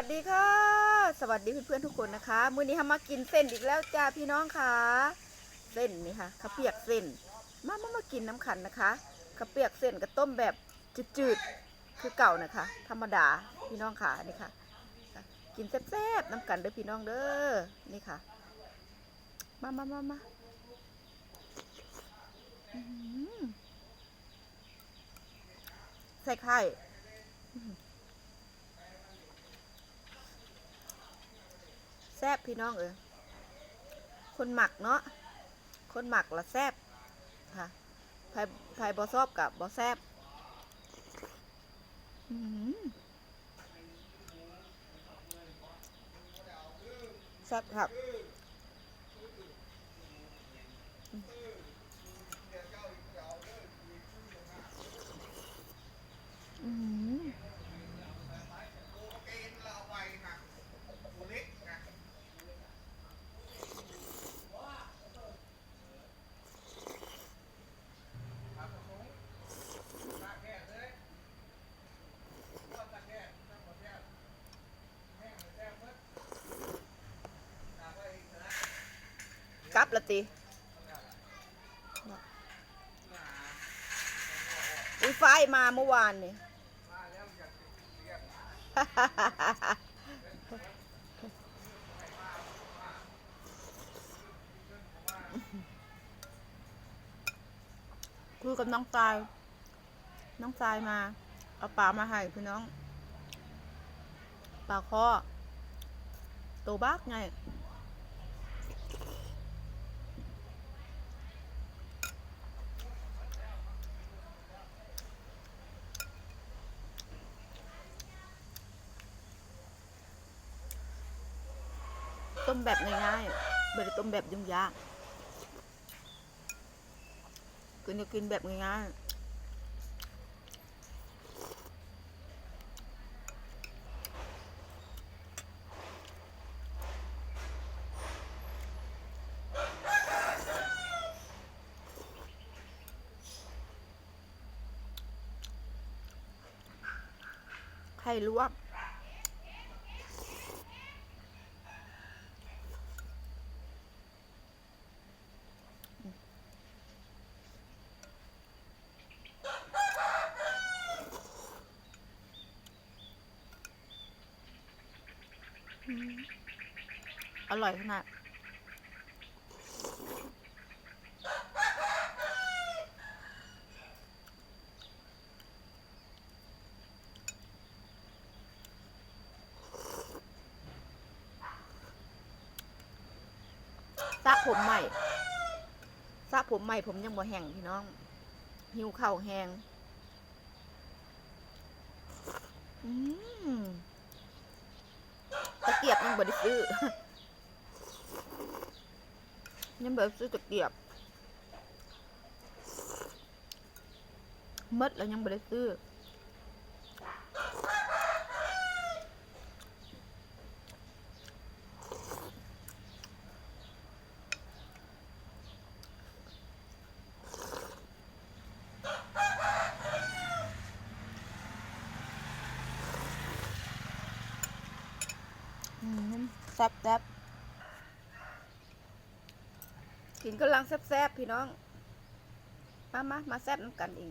วัสดีค่ะ สวัสดีเพื่อนๆทุกคนนะคะ มื้อนี้ทำมากินเส้นอีกแล้วจ้าพี่น้องค่ะ เส้นนี่ค่ะข้าวเปียกเส้น มามามากินน้ำขันนะคะข้าวเปียกเส้นกับต้มแบบจืดๆคือเก่านะคะ ธรรมดาพี่น้องค่ะนี่ค่ะ กินแซ่บๆน้ำกันเด้อพี่น้องเด้อนี่ค่ะ มามามามาใส่ไข่ แซบพี่น้องเออคนหมักเนาะคนหมักละแซบค่ะไผ่ไผ่บอซอบกับบอแซบแซบครับ บละติอุ้ยไฟมาเมื่อวานนี่คุยกับน้องตาย น้องตายมา เอาปลามาให้พี่น้อง ปลาคอโตบักไง ต้มแบบง่ายๆไม่ได้ต้มแบบยุ่งยากกินจะกินแบบง่ายๆไข่ลวก อร่อยขนาดสระผมใหม่สระผมใหม่ผมยังบ่แห้งพี่น้อง หิวเข่าแห้งอืมตะเกียบยังบ่ได้ซื้อ ยังแบ่ได้ซื้อตะเกียบหมดแล้วยังบ่ได้ซื้ออืมแซ่บแซ่บ กินกำลังแซ่บๆพี่น้อง มามามาแซ่บน้ำกันเอง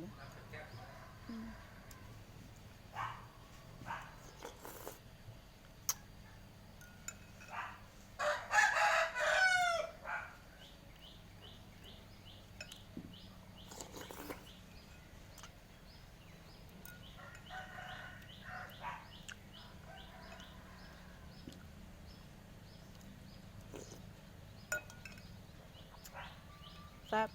แซ่บ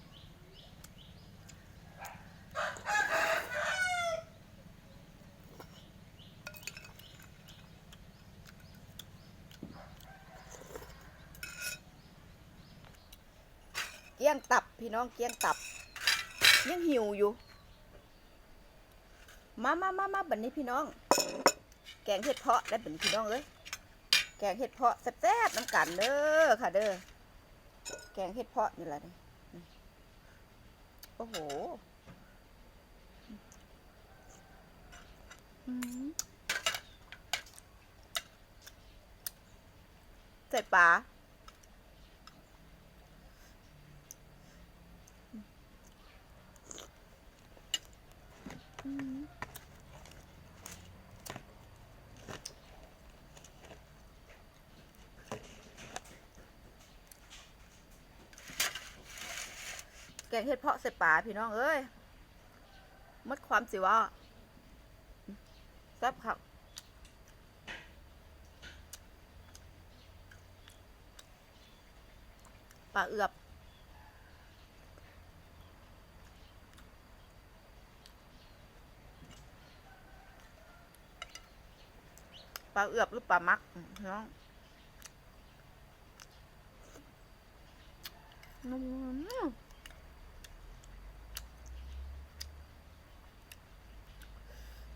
เกี้ยงตับพี่น้องเกี้ยงตับ ยังหิวอยู่ มามามามาบัดนนี้พี่น้อง แกงเห็ดเพาะได้บัดนพี่น้องเอ้ยแกงเห็ดเพาะแซ่บๆน้ำกันเด้อค่ะเด้อแกงเห็ดเพาะนี่แหละ โอ้โหเสร็จปะ กงเห็ดเพาะใส่ปลาพี่น้องเอ้ยหมดความสิว่าแซ่บครับปลาเอือบปลาเอือบหรือปลามักอืมพี่น้องอืม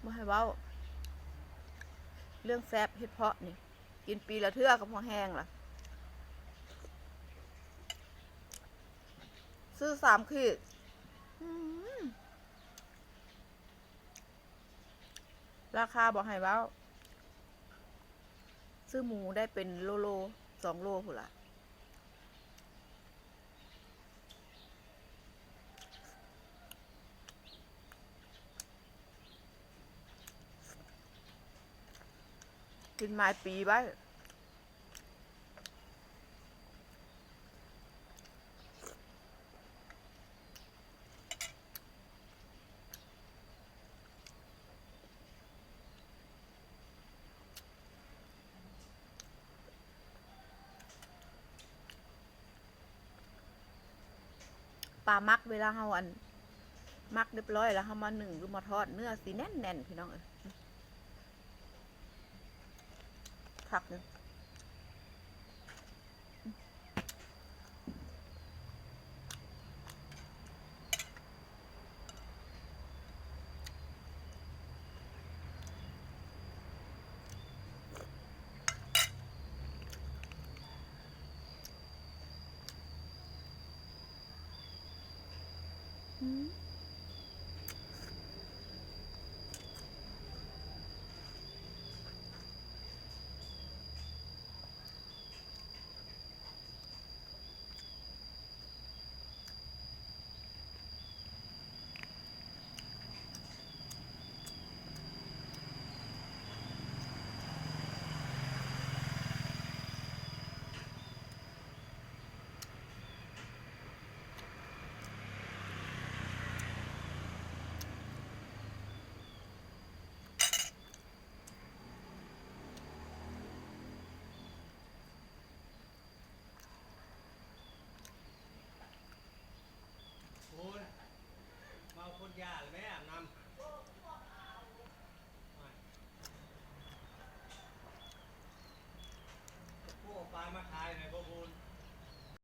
มาให้เว้า เรื่องแซบเฮ็ดเพาะนี่ กินปีละเทื่อกับพอแห้งล่ะ ซื้อสามขีดราคาบอกให้เว้า ซื้อหมูได้เป็นโลโลสองโลพุ่นละ กินไม้ปีไว้ปลามักเวลาเฮาอัน มักเรียบร้อยแล้วเฮามาหนึ่งหรือมาทอดเนื้อสีแน่นแน่นๆพี่น้องเอ้ย ผักห